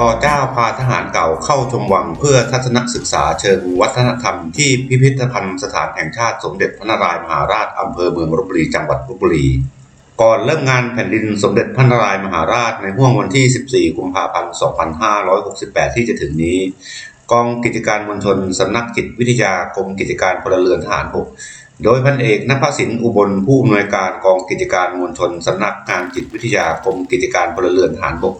อเจ้าพาทหารเก่าเข้าชมวังเพื่อทัศนศึกษาเชิงวัฒนธรรมที่พิพิธภัณฑ์สถานแห่งชาติสมเด็จพระนารายมหาราชอำเภอเมืองลบบุรีจังหวัดลบบุรี ก่อนเริ่มงานแผ่นดินสมเด็จพระนารายมหาราชในห่วงวันที่ 14 กุมภาพันธ์ 2568 ที่จะถึงนี้ กองกิจการมวลชนสำนักจิตวิทยากรมกิจการพลเรือนทหารบกโดยพันเอกนภสินอุบลผู้อำนวยการกองกิจการมวลชนสำนักงานจิตวิทยากรมกิจการพลเรือนทหารบก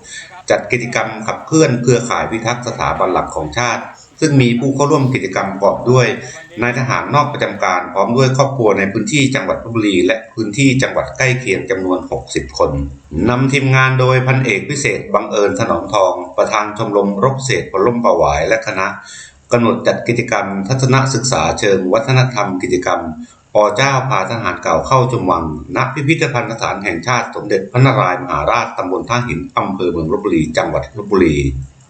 จัดกิจกรรมขับเคลื่อนเครือข่ายพิทักษ์สถาบันหลักของชาติ ซึ่งมีผู้เข้าร่วมกิจกรรมประกอบด้วยนายทหารนอกประจำการพร้อมด้วยครอบครัวในพื้นที่จังหวัดลบบุรี และพื้นที่จังหวัดใกล้เคียงจำนวน 60 คนนำทีมงานโดยพันเอกพิเศษบังเอิญถนอมทอง ประธานชมรมรบเศษพลล่มปวายและคณะกำหนดจัดกิจกรรมทัศนศึกษาเชิงวัฒนธรรมกิจกรรม อเจ้าพาทหารเก่าเข้าชมวัง ณ พิพิธภัณฑ์สถานแห่งชาติสมเด็จพระนารายมหาราชตำบลท่าหินอำเภอเมืองลบบุรี จังหวัดลบบุรี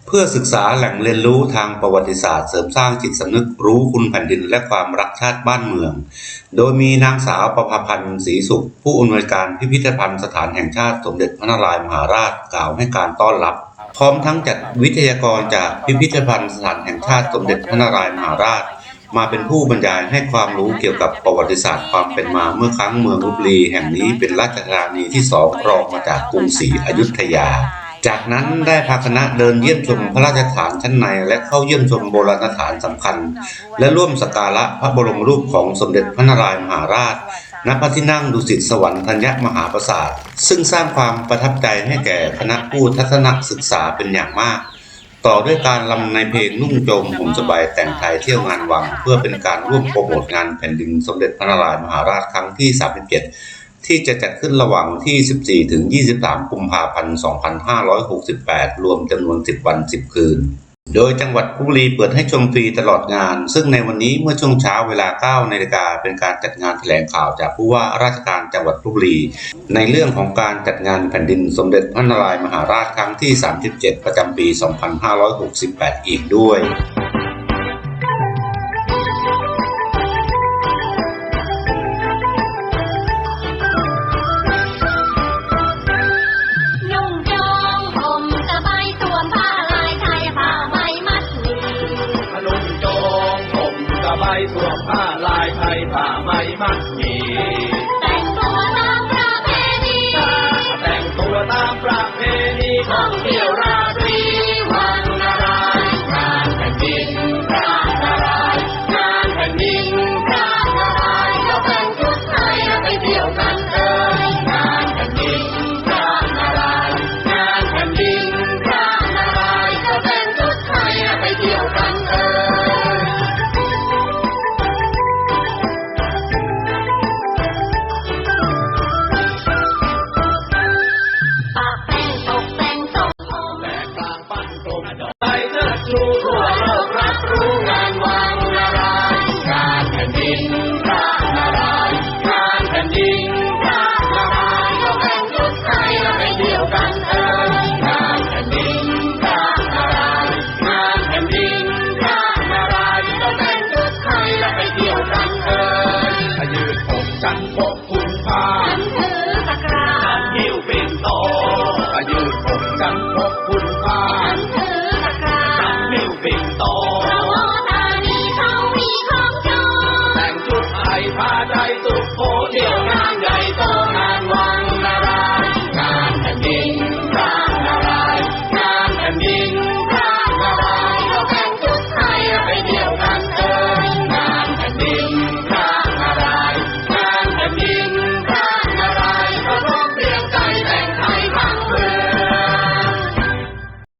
เพื่อศึกษาแหล่งเรียนรู้ทางประวัติศาสตร์เสริมสร้างจิตสำนึกรู้คุณแผ่นดินและความรักชาติบ้านเมือง โดยมีนางสาวประภาพันธ์ศรีสุข ผู้อำนวยการพิพิธภัณฑ์สถานแห่งชาติสมเด็จพระนารายมหาราชกล่าวให้การต้อนรับ พร้อมทั้งจัดวิทยากรจากพิพิธภัณฑ์สถานแห่งชาติสมเด็จพระนารายมหาราช มาเป็นผู้บรรยายให้ความรู้เกี่ยวกับประวัติศาสตร์ความเป็นมาเมื่อครั้งเมืองลบบุรีแห่งนี้เป็นราชธานีที่สองรองมาจากกรุงศรีอยุธยา จากนั้นได้พาคณะเดินเยี่ยมชมพระราชฐานชั้นใน และเข้าเยี่ยมชมโบราณสถานสำคัญ และร่วมสักการะพระบรมรูปของสมเด็จพระนารายมหาราชณพระที่นั่งดุสิตสวรรค์ธัญมหาปราสาทซึ่งสร้างความประทับใจให้แก่คณะผู้ทัศนศึกษาเป็นอย่างมาก ต่อด้วยการลำในเพลงนุ่งโจมห่มสบายแต่งไทยเที่ยวงานวัง เพื่อเป็นการร่วมโปรโมทงานแผ่นดินสมเด็จพระนารายมหาราชครั้งที่ 37 ที่จะจัดขึ้นระหว่างที่ 14 ถึง 23 กุมภาพันธ์ 2568 รวมจำนวน 10 วัน 10 คืน โดยจังหวัดลพบุรีเปิดให้ชมฟรีตลอดงาน ซึ่งในวันนี้เมื่อช่วงเช้าเวลา 9นาฬิกาเป็นการจัดงานแถลงข่าวจากผู้ว่าราชการจังหวัดลพบุรี ในเรื่องของการจัดงานแผ่นดินสมเด็จพระนารายมหาราชครั้งที่ 37 ประจำปี 2568 อีกด้วย ใส่สวมผ้าลายไทยผ้าไหมมัดหมี่แต่งตัวตามประเพณีแต่งตัวตามประเพณีท่องเที่ยวราตรีวันนารายงานแผ่นดินพระนารายงานแผ่นดินพระนารายเราเป็นชุดไทยเราไปเที่ยวกัน Pada 掉